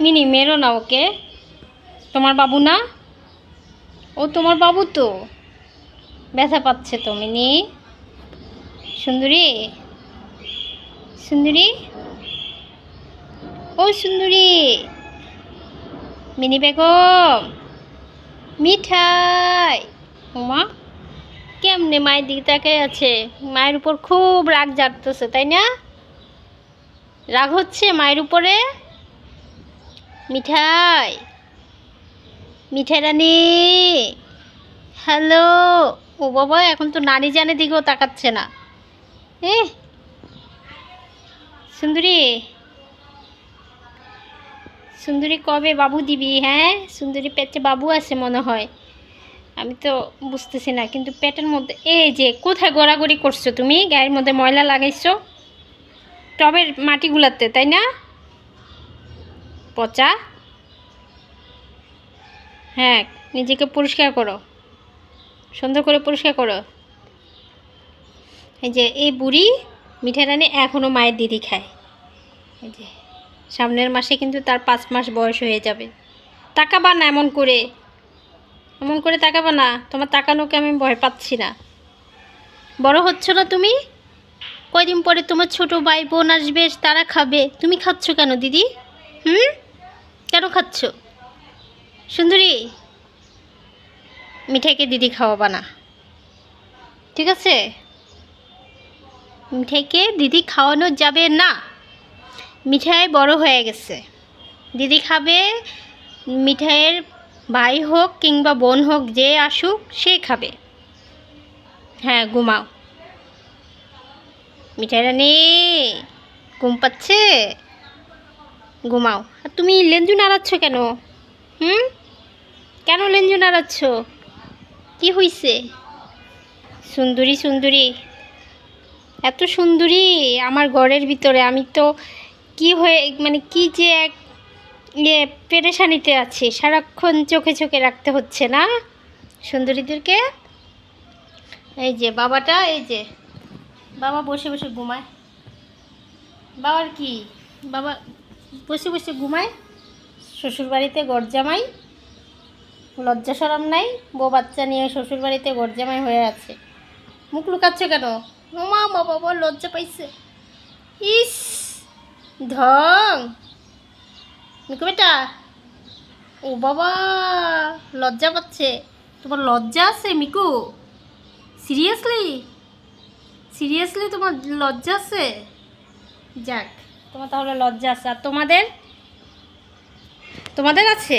Mini, মেরো না ওকে। তোমার বাবু না? ও তোমার বাবু তো। ব্যথা পাচ্ছে তো, মিনি। সুন্দরী। সুন্দরী। ও সুন্দরী। মিনি বেগম। মিঠাই। ওমা কেমনে মায়ের দিকে তাকাই আছে? মায়ের উপর খুব রাগ জাগতেছে, তাই না? রাগ হচ্ছে মায়ের উপরে? মিঠাই মিঠাই রানী। হ্যালো। ও বাবা, এখন তো নানি জানে দিকেও তাকাচ্ছে না। এ সুন্দরী। সুন্দরী কবে বাবু দিবি? হ্যাঁ সুন্দরী পেটে বাবু আছে মনে হয়। আমি তো বুঝতেছি না, কিন্তু পেটের মধ্যে, এই যে, কোথায় গড়াগড়ি করছ তুমি? গায়ের মধ্যে ময়লা লাগাইছো? টবের মাটিগুলাতে, তাই না? পচা। হ্যাঁ নিজেকে পরিষ্কার করো। সুন্দর করে পরিষ্কার করো। এই যে, এই বুড়ি মিঠা রানী এখনও মায়ের দিদি খায়। এই যে, সামনের মাসে কিন্তু তার পাঁচ মাস বয়স হয়ে যাবে। তাকাবা না এমন করে। এমন করে তাকাবা না। তোমার তাকানোকে আমি ভয় পাচ্ছি না। বড় হচ্ছ না তুমি? কয়দিন পরে তোমার ছোট ভাই বোন আসবে, তারা খাবে। তুমি খাচ্ছ কেন দিদি? হুম? কেন খাচ্ছ? সুন্দরী, মিঠাইকে দিদি খাওয়াবা না। ঠিক আছে? মিঠাইকে দিদি খাওয়ানো যাবে না। মিঠাই বড় হয়ে গেছে। দিদি খাবে, মিঠাইয়ের ভাই হোক কিংবা বোন হোক যে আসুক, সে খাবে। হ্যাঁ ঘুমাও। মিঠাই রানী ঘুম পাচ্ছে? ঘুমাও। আর তুমি লেঞ্জু নাড়াচ্ছ কেন? হুম? কেন লেঞ্জু নাড়াচ্ছ? কি হইছে? সুন্দরী সুন্দরী। এত সুন্দরী আমার ঘরের ভিতরে। আমি তো কি হয়ে মানে কি যে এক ইয়ে পেরেশানিতে আছি। সারাক্ষণ চোখে চোখে রাখতে হচ্ছে না সুন্দরীদেরকে? এই যে বাবাটা, এই যে। বাবা বসে বসে ঘুমায়। বাবার কি? বাবা বসে বসে ঘুমায়। শ্বশুরবাড়িতে গরজামাই লজ্জা সরম নাই। বউ বাচ্চা নিয়ে শ্বশুরবাড়িতে গরজামাই হয়ে আছে। মুখ লুকাচ্ছ কেন? মা মা বাবা লজ্জা পাইছে। ইস! ধং! মিকু বেটা! ও বাবা, লজ্জা পাচ্ছে। তোমার লজ্জা আছে মিকু? সিরিয়াসলি? সিরিয়াসলি তোমার লজ্জা আছে? যাক তোমার তাহলে লজ্জা আছে। আর তোমাদের? তোমাদের আছে?